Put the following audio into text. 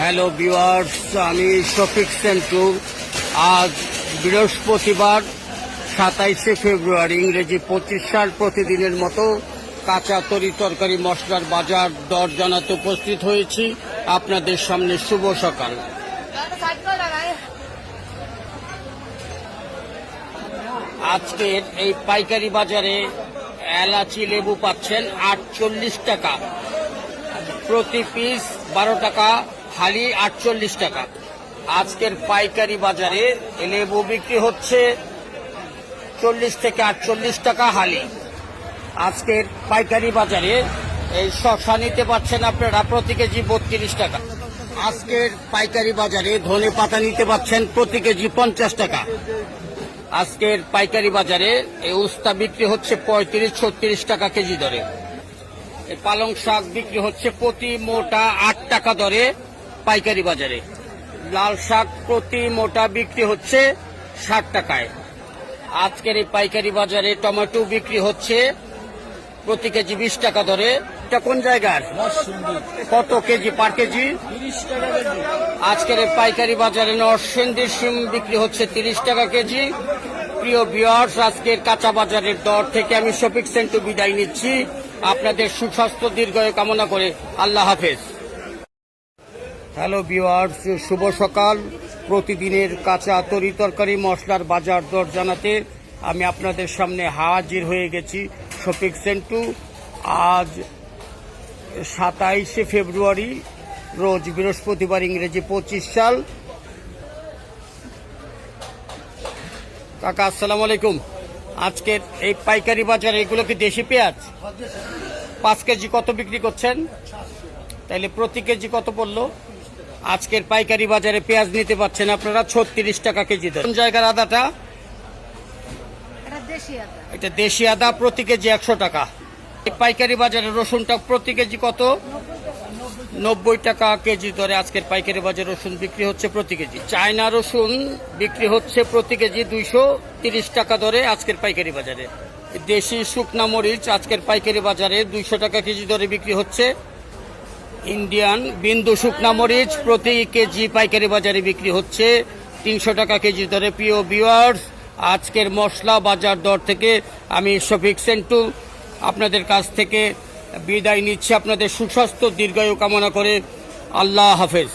Hello viewers আমি শফিক সেন্টু। আজ বৃহস্পতিবার, সাতাইশে ফেব্রুয়ারি, ইংরেজি পঁচিশ সাল প্রতিদিনের মতো কাঁচা তরি তরকারি মশলার বাজার দর জানাতে উপস্থিত হয়েছি। আপনাদের সামনে শুভ সকাল। আজকের এই পাইকারি বাজারে এলাচি লেবু পাচ্ছেন আটচল্লিশ টাকা। প্রতি পিস বারো টাকা। হালি আটচল্লিশ টাকা। আজকের পাইকারি বাজারে লেবু বিক্রি হচ্ছে চল্লিশ থেকে আটচল্লিশ টাকা হালি। আজকের পাইকারি বাজারে এই শশা নিতে পারছেন আপনারা প্রতি কেজি বত্রিশ টাকা। আজকের পাইকারি বাজারে ধনে পাতা নিতে পারছেন প্রতি কেজি পঞ্চাশ টাকা। আজকের পাইকারি বাজারে এই উস্তা বিক্রি হচ্ছে পঁয়ত্রিশ, ছত্রিশ টাকা কেজি দরে। পালং শাক বিক্রি হচ্ছে প্রতি মোটা আট টাকা দরে। পাইকারি বাজারে। লাল শাক প্রতি মোটা বিক্রি হচ্ছে ষাট টাকায়। আজকের এই পাইকারি বাজারে টমেটো বিক্রি হচ্ছে প্রতি কেজি বিশ টাকা দরে। এটা কোন জায়গার? কত কেজি পার কেজি? আজকের এই পাইকারি বাজারে নরসিংদীর সিম বিক্রি হচ্ছে তিরিশ টাকা কেজি। প্রিয় বিয়ার্স আজকের কাঁচা বাজারের দর থেকে আমি শফিক সেন্টু বিদায় নিচ্ছি। আপনাদের সুস্বাস্থ্য, দীর্ঘায়ু কামনা করে আল্লাহ হাফেজ। হ্যালো বিওয়ার্স শুভ সকাল। প্রতিদিনের কাঁচা তরি তরকারি মশলার বাজার দর জানাতে আমি আপনাদের সামনে হাজির হয়ে গেছি শফিক সেন্টু। আজ সাতাইশে ফেব্রুয়ারি, রোজ বৃহস্পতিবার ইংরেজি পঁচিশ সাল কাকা, আসসালামু আলাইকুম। আজকের এই পাইকারি বাজারে এগুলো কি দেশি পেঁয়াজ? পাঁচ কেজি কত বিক্রি করছেন? তাহলে প্রতি কেজি কত পড়ল? আজকের পাইকারি বাজারে পেঁয়াজ নিতে পারছেন আপনারা ছত্রিশ টাকা কেজি কোন জায়গার আদাটা? এটা দেশি আদা। প্রতি কেজি একশো টাকা। পাইকারি বাজারে রসুনটা প্রতি কেজি কত? নব্বই টাকা কেজি দরে আজকের পাইকারি বাজারে রসুন বিক্রি হচ্ছে প্রতি কেজি। চায়না রসুন বিক্রি হচ্ছে প্রতি কেজি দুইশো তিরিশ টাকা দরে আজকের পাইকারি বাজারে। দেশি শুকনা মরিচ আজকের পাইকারি বাজারে দুইশো টাকা কেজি দরে বিক্রি হচ্ছে। ইন্ডিয়ান বিন্দু শুকনা মরিচ প্রতি কেজি পাইকারি বাজারে বিক্রি হচ্ছে। তিনশো টাকা কেজি দরে। প্রিয় বিওয়ার্স আজকের মশলা বাজার দর থেকে আমি শফিক সেন্টু আপনাদের কাছ থেকে বিদায় নিচ্ছি। আপনাদের সুস্বাস্থ্য, দীর্ঘায়ু কামনা করে আল্লাহ হাফেজ।